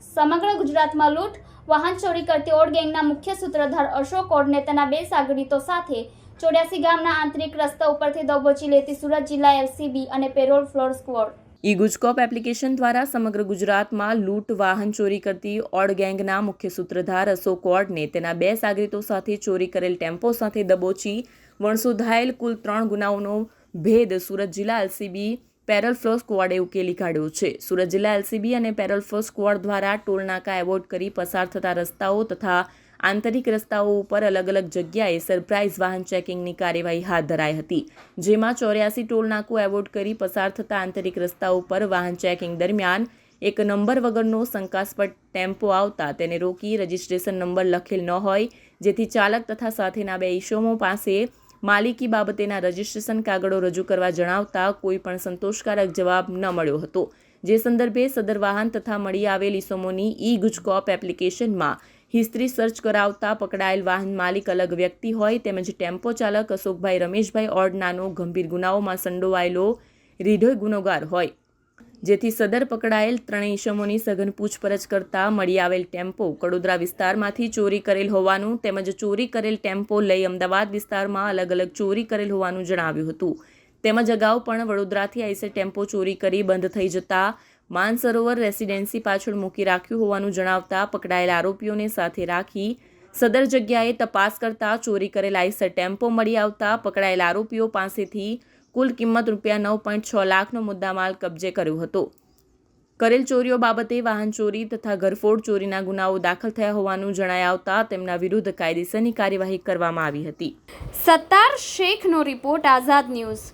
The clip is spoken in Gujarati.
સમગ્ર ગુજરાતમાં લૂંટ, વાહન ચોરી કરતી ઓડ ગેંગના મુખ્ય સૂત્રધાર અશોક ઓડને તેના બે સાગરીતો સાથે ચોર્યાસી ગામના આંતરિક રસ્તા ઉપરથી દબોચી લેતી સુરત જિલ્લા એલસીબી અને પેરોલ ફ્લોર સ્કવોડ. ઈ ગુજકોપ એપ્લિકેશન દ્વારા સમગ્ર ગુજરાતમાં લૂંટ, વાહન ચોરી કરતી ઓડ ગેંગના મુખ્ય સૂત્રધાર અશોક ઓડને તેના બે સાગરીતો સાથે ચોરી કરેલ ટેમ્પો સાથે દબોચી વણસોધાયેલ કુલ ત્રણ ગુનાઓનો ભેદ સુરત જિલ્લા એલસીબી પેરલ ફ્લો સ્કવોડે ઉકેલી કાઢ્યો છે. સુરત જિલ્લા એલસીબી અને પેરલ ફ્લો સ્કવોડ દ્વારા ટોલ નાકા એવોર્ડ કરી પસાર થતા રસ્તાઓ તથા આંતરિક રસ્તાઓ ઉપર અલગ અલગ જગ્યાએ સરપ્રાઇઝ વાહન ચેકિંગની કાર્યવાહી હાથ ધરાઈ હતી. જેમાં ચોર્યાસી ટોલનાકું એવોર્ડ કરી પસાર થતા આંતરિક રસ્તાઓ ઉપર વાહન ચેકિંગ દરમિયાન એક નંબર વગરનો શંકાસ્પદ ટેમ્પો આવતા તેને રોકી રજિસ્ટ્રેશન નંબર લખેલ ન હોય, જેથી ચાલક તથા સાથેના બે ઈસમો પાસે માલિકી બાબતેના રજિસ્ટ્રેશન કાગળો રજૂ કરવા જણાવતા કોઈ પણ સંતોષકારક જવાબ ન મળ્યો હતો. જે સંદર્ભે સદર વાહન તથા મળી આવેલ ઇસમોની ઈ ગુજકોપ એપ્લિકેશનમાં હિસ્ટ્રી સર્ચ કરાવતા પકડાયેલ વાહન માલિક અલગ વ્યક્તિ હોય તેમજ ટેમ્પો ચાલક અશોકભાઈ રમેશભાઈ ઓડનાનો ગંભીર ગુનાઓમાં સંડોવાયેલો રીઢોય ગુનેગાર હોય. જેથી સદર પકડાયેલ ત્રણેય ઇસમોની સઘન પૂછપરછ કરતા મળી આવેલ ટેમ્પો કડોદરા વિસ્તારમાંથી ચોરી કરેલ હોવાનું તેમજ ચોરી કરેલ ટેમ્પો લઈ અમદાવાદ વિસ્તારમાં અલગ અલગ ચોરી કરેલ હોવાનું જણાવ્યું હતું. તેમજ અગાઉ પણ વડોદરાથી આઈસે ટેમ્પો ચોરી કરી બંધ થઈ જતા માનસરોવર રેસિડેન્સી પાછળ મૂકી રાખ્યું હોવાનું જણાવતા પકડાયેલ આરોપીઓને સાથે રાખી સદર જગ્યાએ તપાસ કરતા ચોરી કરેલ આઈસર ટેમ્પો મળી આવતા પકડાયેલ આરોપીઓ પાસેથી કુલ કિંમત રૂપિયા નવ પોઈન્ટ છ લાખનો મુદ્દામાલ કબજે કર્યો હતો. કરેલ ચોરીઓ બાબતે વાહન ચોરી તથા ઘરફોડ ચોરીના ગુનાઓ દાખલ થયા હોવાનું જણાઈ આવતા તેમના વિરુદ્ધ કાયદેસરની કાર્યવાહી કરવામાં આવી હતી. સત્તાર શેખનો રિપોર્ટ આઝાદ ન્યૂઝ.